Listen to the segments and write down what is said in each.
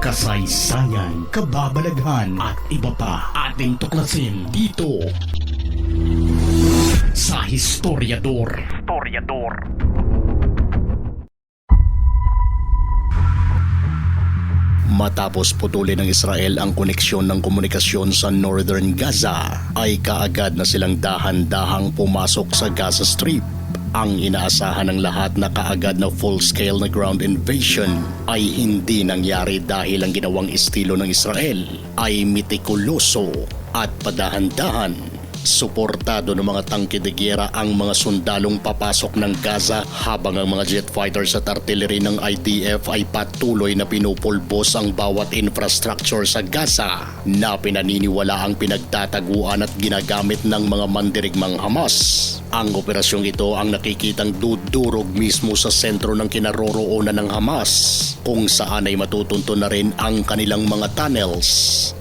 kasaysayan, kababalaghan at iba pa ating tuklasin dito sa Historiador. Historiador. Matapos putulin ng Israel ang koneksyon ng komunikasyon sa Northern Gaza, ay kaagad na silang dahan-dahang pumasok sa Gaza Strip. Ang inaasahan ng lahat na kaagad na full-scale na ground invasion ay hindi nangyari dahil ang ginawang estilo ng Israel ay mitikuloso at padahan-dahan Suportado ng mga tangke de gyera ang mga sundalong papasok ng Gaza habang ang mga jet fighters at artillery ng IDF ay patuloy na pinupulbos ang bawat infrastructure sa Gaza na pinaniniwala ang pinagtataguan at ginagamit ng mga mandirigmang Hamas. Ang operasyong ito ang nakikitang dudurog mismo sa sentro ng kinaroroonan ng Hamas kung saan ay matutunto na rin ang kanilang mga tunnels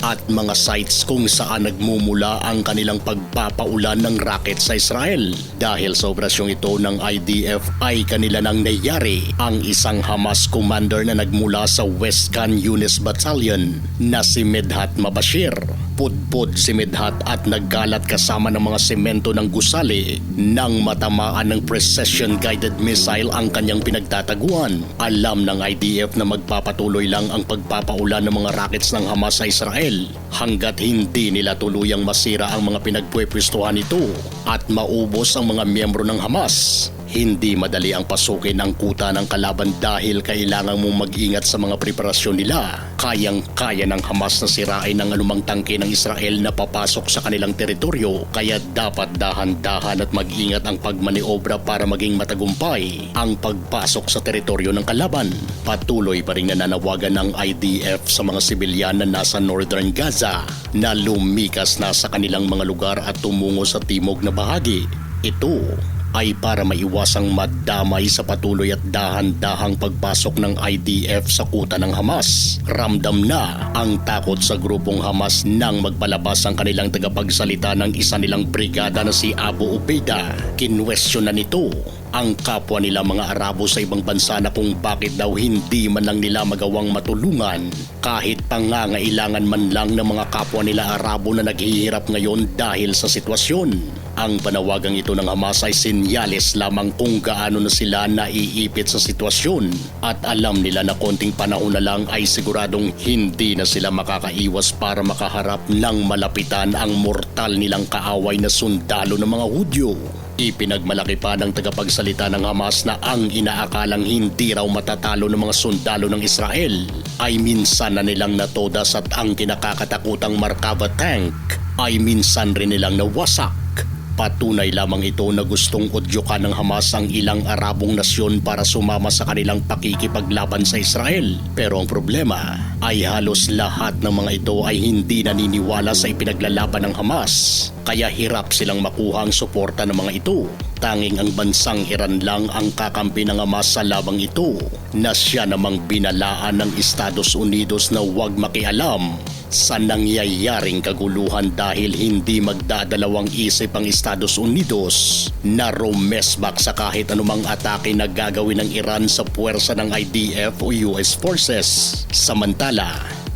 at mga sites kung saan nagmumula ang kanilang pagpapaulan ng rocket sa Israel. Dahil sa operasyong ito ng IDF ay kanila nang nayari ang isang Hamas commander na nagmula sa West Khan Yunis Battalion na si Medhat Mabashir. Pudpud si Medhat at naggalat kasama ng mga semento ng gusali nang matamaan ng precision-guided missile ang kanyang pinagtataguan. Alam ng IDF na magpapatuloy lang ang pagpapaulan ng mga rockets ng Hamas sa Israel hanggat hindi nila tuluyang masira ang mga pinagpwepwestuhan nito at maubos ang mga miyembro ng Hamas. Hindi madali ang pasukin ang kuta ng kalaban dahil kailangan mong mag-ingat sa mga preparasyon nila. Kayang-kaya ng Hamas na sirain ang anumang tangke ng Israel na papasok sa kanilang teritoryo kaya dapat dahan-dahan at mag-ingat ang pagmaniobra para maging matagumpay ang pagpasok sa teritoryo ng kalaban. Patuloy pa rin nananawagan ng IDF sa mga sibilyan na nasa northern Gaza na lumikas na sa kanilang mga lugar at tumungo sa timog na bahagi. Ito ay para maiwasang madamay sa patuloy at dahan-dahang pagpasok ng IDF sa kuta ng Hamas. Ramdam na ang takot sa grupong Hamas nang magpalabas ang kanilang tagapagsalita ng isa nilang brigada na si Abu Ubaida. Kinwestiyon na nito ang kapwa nila mga Arabo sa ibang bansa na kung bakit daw hindi man lang nila magawang matulungan kahit pangangailangan man lang ng mga kapwa nila Arabo na naghihirap ngayon dahil sa sitwasyon. Ang panawagang ito ng Hamas ay sinyales lamang kung gaano na sila naiipit sa sitwasyon at alam nila na konting panahon na lang ay siguradong hindi na sila makakaiwas para makaharap ng malapitan ang mortal nilang kaaway na sundalo ng mga Hudyo. Ipinagmalaki pa ng tagapagsalita ng Hamas na ang inaakalang hindi raw matatalo ng mga sundalo ng Israel ay minsan na nilang natodas at ang kinakakatakutang Markava tank ay minsan rin nilang nawasak. Patunay lamang ito na gustong udyokan ng Hamas ang ilang Arabong nasyon para sumama sa kanilang pakikipaglaban sa Israel. Pero ang problema ay halos lahat ng mga ito ay hindi naniniwala sa ipinaglalaban ng Hamas. Kaya hirap silang makuha ang suporta ng mga ito. Tanging ang bansang Iran lang ang kakampi ng Hamas sa labang ito na siya namang binalaan ng Estados Unidos na huwag makialam sa nangyayaring kaguluhan dahil hindi magdadalawang isip ang Estados Unidos na rumesbak sa kahit anumang atake na gagawin ng Iran sa puwersa ng IDF o US forces. Samantala,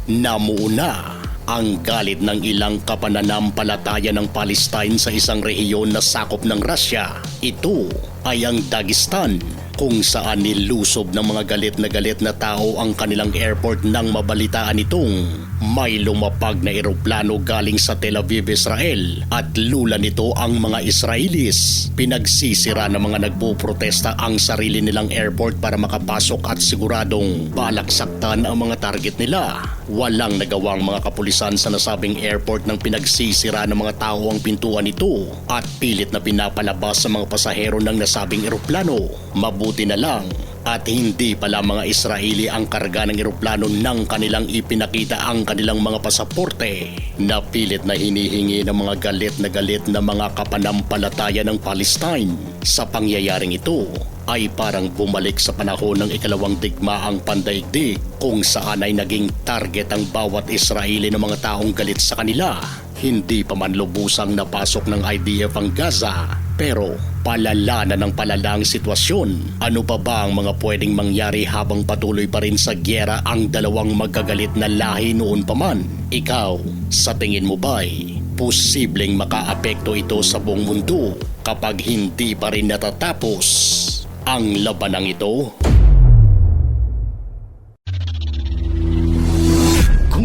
namuuna ang galit ng ilang kapananampalataya ng Palestine sa isang rehiyon na sakop ng Russia. Ito ay ang Dagestan kung saan nilusob ng mga galit na galit na tao ang kanilang airport nang mabalitaan itong may lumapag na eroplano galing sa Tel Aviv, Israel at lula nito ang mga Israelis. Pinagsisira ng mga nagpuprotesta ang sarili nilang airport para makapasok at siguradong balak saktan ang mga target nila. Walang nagawang mga kapulisan sa nasabing airport nang pinagsisira ng mga tao ang pintuan nito at pilit na pinapalabas sa mga pasahero ng nasabing eroplano. Mabuti na lang at hindi pala mga Israeli ang karga ng eroplano nang kanilang ipinakita ang kanilang mga pasaporte na pilit na hinihingi ng mga galit na galit na mga kapanampalataya ng Palestine. Sa pangyayaring ito ay parang bumalik sa panahon ng ikalawang digmaang pandaigdig kung saan ay naging target ang bawat Israeli ng mga taong galit sa kanila. Hindi pa man lubusang napasok ng IDF ang Gaza pero Palala na ng palala ang sitwasyon. Ano pa ba ang mga pwedeng mangyari habang patuloy pa rin sa gyera ang dalawang magkagalit na lahi noon pa man? Ikaw, sa tingin mo ba'y posibleng makaapekto ito sa buong mundo kapag hindi pa rin natatapos ang labanang ito?